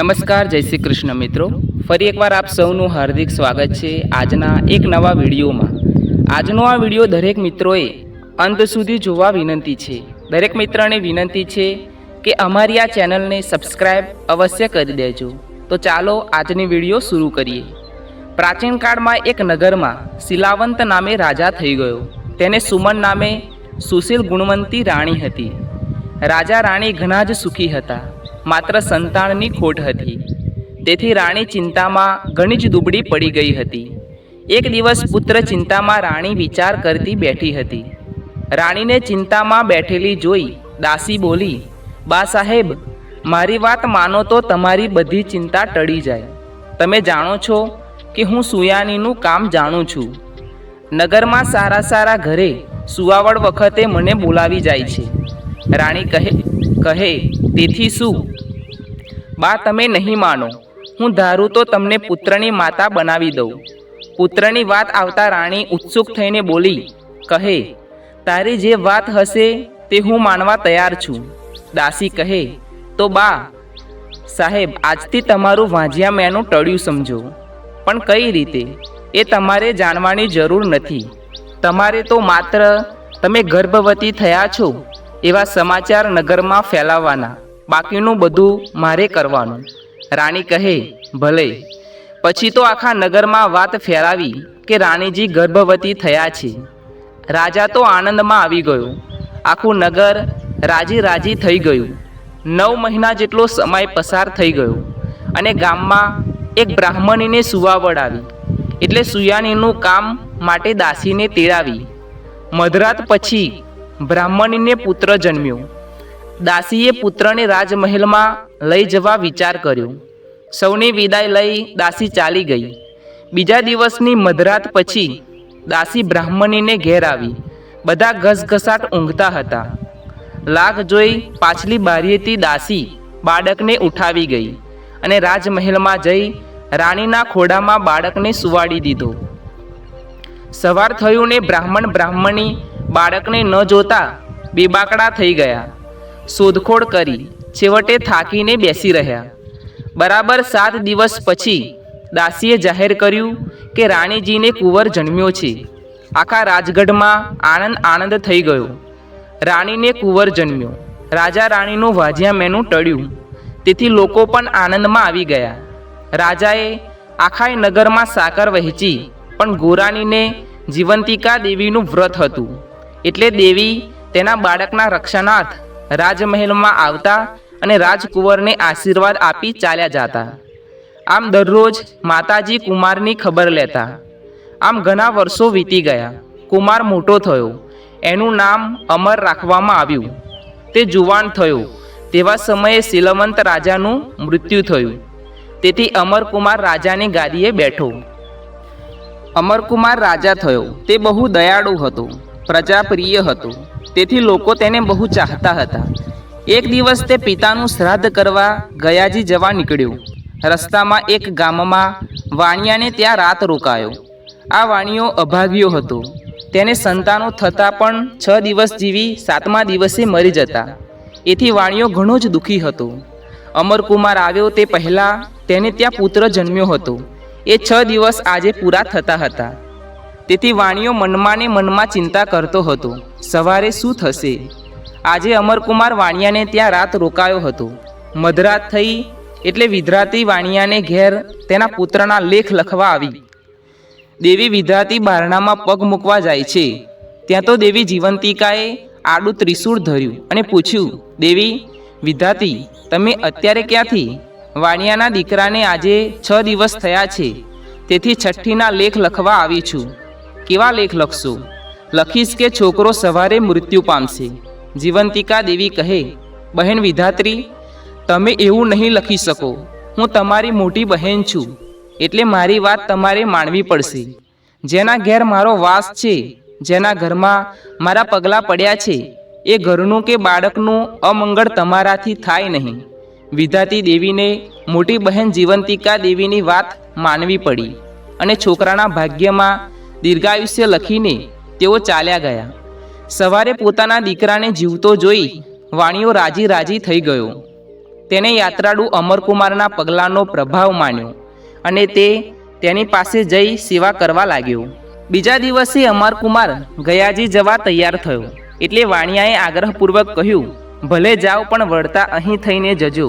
નમસ્કાર, જય શ્રી કૃષ્ણ મિત્રો. ફરી એકવાર આપ સૌનું હાર્દિક સ્વાગત છે આજના એક નવા વિડીયોમાં. આજનો આ વીડિયો દરેક મિત્રોએ અંત સુધી જોવા વિનંતી છે. દરેક મિત્રને વિનંતી છે કે અમારી આ ચેનલને સબસ્ક્રાઈબ અવશ્ય કરી દેજો. તો ચાલો આજની વીડિયો શરૂ કરીએ. પ્રાચીન કાળમાં એક નગરમાં શિલાવંત નામે રાજા થઈ ગયો. તેને સુમન નામે સુશીલ ગુણવંતી રાણી હતી. રાજા રાણી ઘણા જ સુખી હતા. માત્ર સંતાનની ખોટ હતી. તેથી રાણી ચિંતામાં ઘણી જ દુબળી પડી ગઈ હતી. એક દિવસ પુત્ર ચિંતામાં રાણી વિચાર કરતી બેઠી હતી. રાણીને ચિંતામાં બેઠેલી જોઈ દાસી બોલી, બા સાહેબ, મારી વાત માનો તો તમારી બધી ચિંતા ટળી જાય. તમે જાણો છો કે હું સુયાનીનું કામ જાણું છું. નગરમાં સારા સારા ઘરે સુવાવડ વખતે મને બોલાવી જાય છે. રાણી કહે કહે, તેથી શું? બા, તમે નહીં માનો. હું ધારું તો તમને પુત્રની માતા બનાવી દઉં. પુત્રની વાત આવતા રાણી ઉત્સુક થઈને બોલી, કહે, તારી જે વાત હશે તે હું માનવા તૈયાર છું. દાસી કહે, તો બા, સાહેબ, આજથી તમારું વાંજિયા મેનું ટળ્યું સમજો. પણ કઈ રીતે? એ તમારે જાણવાની જરૂર નથી. તમારે તો માત્ર તમે ગર્ભવતી થયા છો એવા સમાચાર નગરમાં ફેલાવવાના. બાકીનું બધું મારે કરવાનું. રાણી કહે, ભલે. પછી તો આખા નગરમાં વાત ફેરાવી કે રાણીજી ગર્ભવતી થયા છે. રાજા તો આનંદમાં આવી ગયો. આખું નગર રાજી રાજી થઈ ગયું. નવ મહિના જેટલો સમય પસાર થઈ ગયો અને ગામમાં એક બ્રાહ્મણીને સુવાવડ આવી એટલે સુયાનીનું કામ માટે દાસીને તેડાવી. મધરાત પછી બ્રાહ્મણીને પુત્ર જન્મ્યો. દાસીએ પુત્રને રાજમહેલમાં લઈ જવા વિચાર કર્યો. સૌની વિદાય લઈ દાસી ચાલી ગઈ. બીજા દિવસની મધરાત પછી દાસી બ્રાહ્મણીને ઘેર આવી. બધા ઘસઘસાટ ઊંઘતા હતા. લાગ જોઈ પાછલી બારીએથી દાસી બાળકને ઉઠાવી ગઈ અને રાજમહેલમાં જઈ રાણીના ખોડામાં બાળકને સુવાડી દીધો. સવાર થયું ને બ્રાહ્મણ બ્રાહ્મણી બાળકને ન જોતા બેબાકડા થઈ ગયા. શોધખોળ કરી છેવટે થાકીને બેસી રહ્યા. બરાબર સાત દિવસ પછી દાસીએ જાહેર કર્યું કે રાણીજીને કુંવર જન્મ્યો છે. આખા રાજગઢમાં આનંદ આનંદ થઈ ગયો. રાણીને કુંવર જન્મ્યો. રાજા રાણીનું વાજિયા મેનું ટળ્યું. તેથી લોકો પણ આનંદમાં આવી ગયા. રાજાએ આખાય નગરમાં સાકર વહેંચી, પણ ગોરાણીને જીવંતિકા દેવીનું વ્રત હતું. એટલે દેવી તેના બાળકના રક્ષણાર્થ રાજમહેલમાં આવતા અને રાજકુંવરને આશીર્વાદ આપી ચાલ્યા જાતા. આમ દરરોજ માતાજી કુમારની ખબર લેતા. આમ ઘણા વર્ષો વીતી ગયા. કુમાર મોટો થયો. એનું નામ અમર રાખવામાં આવ્યું. તે જુવાન થયો. તેવા સમયે શીલવંત રાજાનું મૃત્યુ થયું. તેથી અમરકુમાર રાજાની ગાદીએ બેઠો. અમરકુમાર રાજા થયો. તે બહુ દયાળુ હતો. પ્રજાપ્રિય હતો. તેથી લોકો તેને બહુ ચાહતા હતા. એક દિવસ તે પિતાનું શ્રાદ્ધ કરવા ગયાજી જવા નીકળ્યો. રસ્તામાં એક ગામમાં વાણિયાને ત્યાં રાત રોકાયો. આ વાણિયો અભાગ્યો હતો. તેને સંતાનો થતાં પણ છ દિવસ જીવી સાતમા દિવસે મરી જતા. એથી વાણિયો ઘણો જ દુઃખી હતો. અમરકુમાર આવ્યો તે પહેલાં તેને ત્યાં પુત્ર જન્મ્યો હતો. એ છ દિવસ આજે પૂરા થતા હતા. તેથી વાણિયો મનમાં ને મનમાં ચિંતા કરતો હતો. સવારે શું થશે? આજે અમરકુમાર વાણિયાને ત્યાં રાત રોકાયો હતો. મધરાત થઈ એટલે વિધરાતી વાણિયાને ઘેર તેના પુત્રના લેખ લખવા આવી. દેવી વિધરાતી બારણામાં પગ મૂકવા જાય છે. ત્યાં તો દેવી જીવંતિકાએ આડું ત્રિશૂળ ધર્યું અને પૂછ્યું, દેવી વિધાતી તમે અત્યારે ક્યાંથી? વાણિયાના દીકરાને આજે છ દિવસ થયા છે. તેથી છઠ્ઠીના લેખ લખવા આવી છું. કેવા લેખ લખશો? લખીશ કે છોકરો સવારે મૃત્યુ પામશે. જીવંતિકા દેવી કહે, બહેન વિધાત્રી, તમે એવું નહીં લખી શકો. હું તમારી મોટી બહેન છું, એટલે મારી વાત તમારે માનવી પડશે. જેના ઘેર મારો વાસ છે, જેના ઘરમાં મારા પગલાં પડ્યા છે, એ ઘરનું કે બાળકનું અમંગળ તમારાથી થાય નહીં. વિધાતી દેવીને મોટી બહેન જીવંતિકા દેવીની વાત માનવી પડી અને છોકરાના ભાગ્યમાં દીર્ઘાયુષ્ય લખીને તેઓ ચાલ્યા ગયા. સવારે પોતાના દીકરાને જીવતો જોઈ વાણીઓ રાજી રાજી થઈ ગયો. તેને યાત્રાળુ અમરકુમારના પગલાંનો પ્રભાવ માન્યો અને તે તેની પાસે જઈ સેવા કરવા લાગ્યો. બીજા દિવસે અમરકુમાર ગયાજી જવા તૈયાર થયો એટલે વાણિયાએ આગ્રહપૂર્વક કહ્યું, ભલે જાઓ પણ વળતા અહીં થઈને જજો.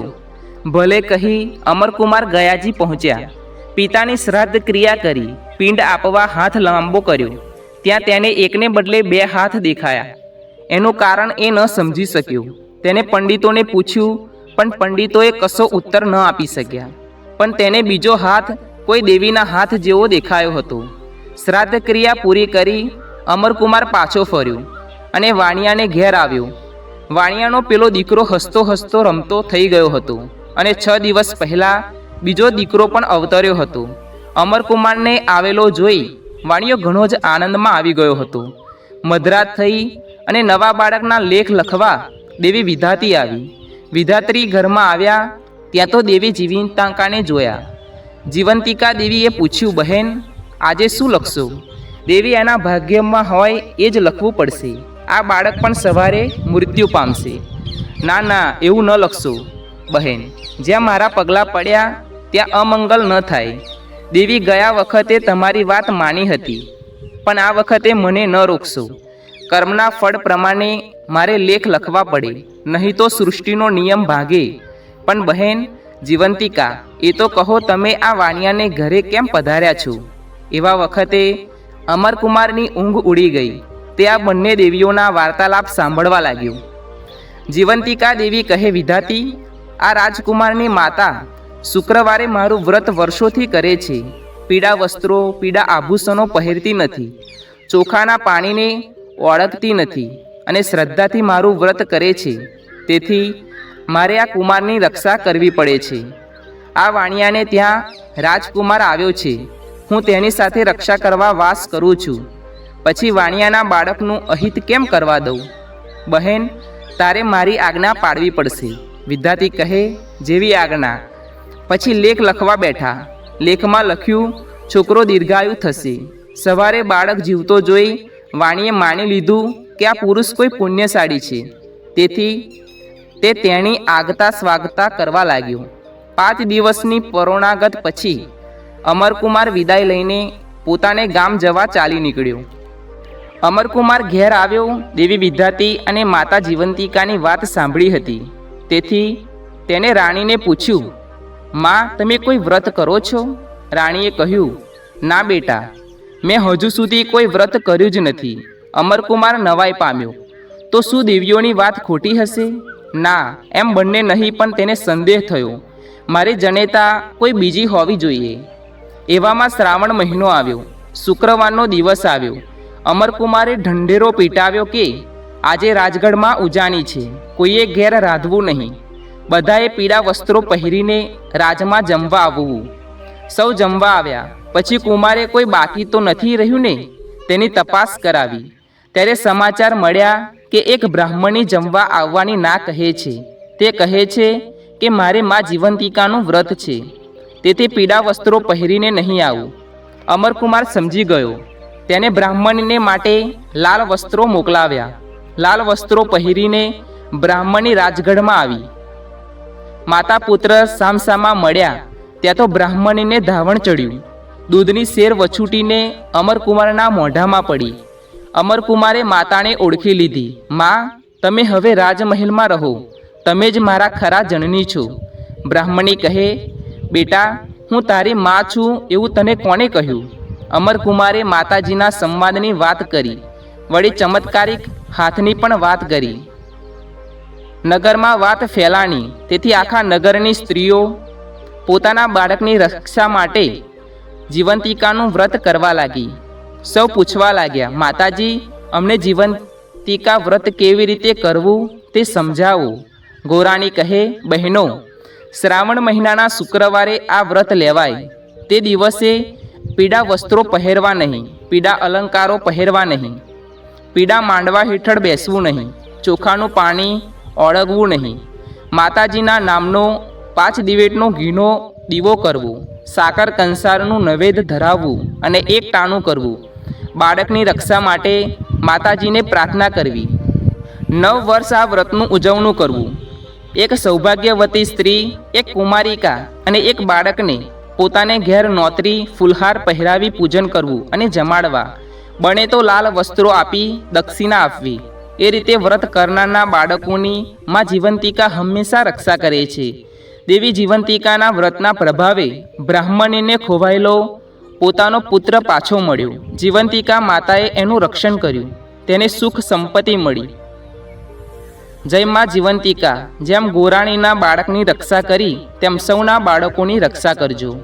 ભલે કહી અમરકુમાર ગયાજી પહોંચ્યા. પિતાની શ્રાદ્ધ ક્રિયા કરી. પિંડ આપવા હાથ લાંબો કર્યો. ત્યાં તેને એકને બદલે બે હાથ દેખાયા. એનું કારણ એ ન સમજી શક્યો. તેને પંડિતોને પૂછ્યું, પણ પંડિતોએ કશો ઉત્તર ન આપી શક્યા. પણ તેને બીજો હાથ, કોઈ દેવીના હાથ જેવો દેખાયો હતો. શ્રાદ્ધ ક્રિયા પૂરી કરી અમરકુમાર પાછો ફર્યો અને વાણિયાને ઘેર આવ્યો. વાણિયાનો પેલો દીકરો હસતો હસતો રમતો થઈ ગયો હતો અને છ દિવસ પહેલાં બીજો દીકરો પણ અવતર્યો હતો. અમરકુમારને આવેલો જોઈ વાણિયો ઘણો જ આનંદમાં આવી ગયો હતો. મધરાત થઈ અને નવા બાળકના લેખ લખવા દેવી વિધાતી આવી. વિધાત્રી ઘરમાં આવ્યા, ત્યાં તો દેવી જીવંતાંકાને જોયા. જીવંતિકા દેવીએ પૂછ્યું, બહેન, આજે શું લખશો? દેવી એના ભાગ્યમાં હોય એ જ લખવું પડશે. આ બાળક પણ સવારે મૃત્યુ પામશે. ના ના, એવું ન લખશો, બહેન. જ્યાં મારા પગલાં પડ્યા, ત્યાં અમંગલ ન થાય. દેવી ગયા વખતે તમારી વાત માની હતી, પણ આ વખતે મને ન રોકશો. કર્મના ફળ પ્રમાણે મારે લેખ લખવા પડે, નહીં તો સૃષ્ટિનો નિયમ ભાગે. પણ બહેન, જીવંતિકા, એ તો કહો તમે આ વાણિયાને ઘરે કેમ પધાર્યા છો? એવા વખતે અમરકુમારની ઊંઘ ઉડી ગઈ, તે આ બંને દેવીઓના વાર્તાલાપ સાંભળવા લાગ્યું. જીવંતિકા દેવી કહે, વિધાતી, આ રાજકુમારની માતા શુક્રવારે મારું વ્રત વર્ષોથી કરે છે. પીળા વસ્ત્રો, પીળા આભૂષણો પહેરતી નથી. ચોખાના પાણીને ઓળખતી નથી અને શ્રદ્ધાથી મારું વ્રત કરે છે. તેથી મારે આ કુમારની રક્ષા કરવી પડે છે. આ વાણિયાને ત્યાં રાજકુમાર આવ્યો છે. હું તેની સાથે રક્ષા કરવા વાસ કરું છું. પછી વાણિયાના બાળકનું અહિત કેમ કરવા દઉં? બહેન, તારે મારી આજ્ઞા પાડવી પડશે. વિદ્યાર્થી કહે, જેવી આજ્ઞા. પછી લેખ લખવા બેઠા. લેખમાં લખ્યું, છોકરો દીર્ઘાયુ થશે. સવારે બાળક જીવતો જોઈ વાણીએ માની લીધું કે આ પુરુષ કોઈ પુણ્યશાળી છે. તેથી તે તેણી આગતા સ્વાગતા કરવા લાગ્યો. પાંચ દિવસની પરોણાગત પછી અમરકુમાર વિદાય લઈને પોતાને ગામ જવા ચાલી નીકળ્યો. અમરકુમાર ઘેર આવ્યો, દેવી વિદ્યાતી અને માતા જીવંતિકાની વાત સાંભળી હતી. તેથી તેને રાણીને પૂછ્યું માં, તમે કોઈ વ્રત કરો છો? રાણીએ કહ્યું, ના બેટા, મેં હજુ સુધી કોઈ વ્રત કર્યું જ નથી. અમરકુમાર નવાઈ પામ્યો. તો શું દેવીઓની વાત ખોટી હશે? ના, એમ બંને નહીં, પણ તેને સંદેહ થયો. મારી જનેતા કોઈ બીજી હોવી જોઈએ. એવામાં શ્રાવણ મહિનો આવ્યો. શુક્રવારનો દિવસ આવ્યો. અમરકુમારે ઢંઢેરો પીટાવ્યો કે, આજે રાજગઢમાં ઉજાણી છે. કોઈએ ઘેર રાંધવું નહીં. બધાએ પીળા વસ્ત્રો પહેરીને રાજમાં જમવા આવવું. સૌ જમવા આવ્યા. પછી કુમારે કોઈ બાકી તો નથી રહ્યું ને? તેની તપાસ કરાવી. ત્યારે સમાચાર મળ્યા કે એક બ્રાહ્મણી જમવા આવવાની ના કહે છે. તે કહે છે કે મારે મા જીવંતિકાનું વ્રત છે. તેથી પીળા વસ્ત્રો પહેરીને નહીં આવું. અમરકુમાર સમજી ગયો. તેને બ્રાહ્મણીને માટે લાલ વસ્ત્રો મોકલાવ્યા. લાલ વસ્ત્રો પહેરીને બ્રાહ્મણી રાજગઢમાં આવી. માતા પુત્ર સામસામા મળ્યા. ત્યાં તો બ્રાહ્મણીને ધાવણ ચડ્યું. દૂધની શેર વછૂટીને અમરકુમારના મોઢામાં પડી. અમરકુમારે માતાને ઓળખી લીધી. માં, તમે હવે રાજમહેલમાં રહો. તમે જ મારા ખરા જનની છો. બ્રાહ્મણી કહે, બેટા, હું તારી માં છું એવું તને કોણે કહ્યું? અમરકુમારે માતાજીના સંવાદની વાત કરી. વળી ચમત્કારિક હાથની પણ વાત કરી. નગરમાં વાત ફેલાણી. તેથી આખા નગરની સ્ત્રીઓ પોતાના બાળકની રક્ષા માટે જીવંતિકાનું વ્રત કરવા લાગી. સૌ પૂછવા લાગ્યા, માતાજી, અમને જીવંતિકા વ્રત કેવી રીતે કરવું તે સમજાવો. ગોરાણી કહે, બહેનો, શ્રાવણ મહિનાના શુક્રવારે આ વ્રત લેવાય. તે દિવસે પીડા વસ્ત્રો પહેરવા નહીં, પીડા અલંકારો પહેરવા નહીં, પીડા માંડવા હેઠળ બેસવું નહીં, ચોખાનું પાણી ઓળગવું નહીં. માતાજીના નામનો પાંચ દિવેટનો ઘીનો દીવો કરવો, સાકર કંસારનું નવેદ ધરાવવું અને એક ટાણું કરવું. બાળકની રક્ષા માટે માતાજીને પ્રાર્થના કરવી. નવ વર્ષ આ વ્રતનું ઉજવણું કરવું. એક સૌભાગ્યવતી સ્ત્રી, એક કુમારિકા અને એક બાળકને પોતાને ઘેર નોતરી ફુલહાર પહેરાવી પૂજન કરવું અને જમાડવા. બને તો લાલ વસ્ત્રો આપી દક્ષિણા આપવી. એ રીતે વ્રત કરનારના બાળકોની માં જીવંતિકા હંમેશા રક્ષા કરે છે. દેવી જીવંતિકાના વ્રતના પ્રભાવે બ્રાહ્મણીને ખોવાયેલો પોતાનો પુત્ર પાછો મળ્યો. જીવંતિકા માતાએ એનું રક્ષણ કર્યું. તેને સુખ સંપત્તિ મળી. જય માં જીવંતિકા. જેમ ગોરાણીના બાળકની રક્ષા કરી, તેમ સૌના બાળકોની રક્ષા કરજો.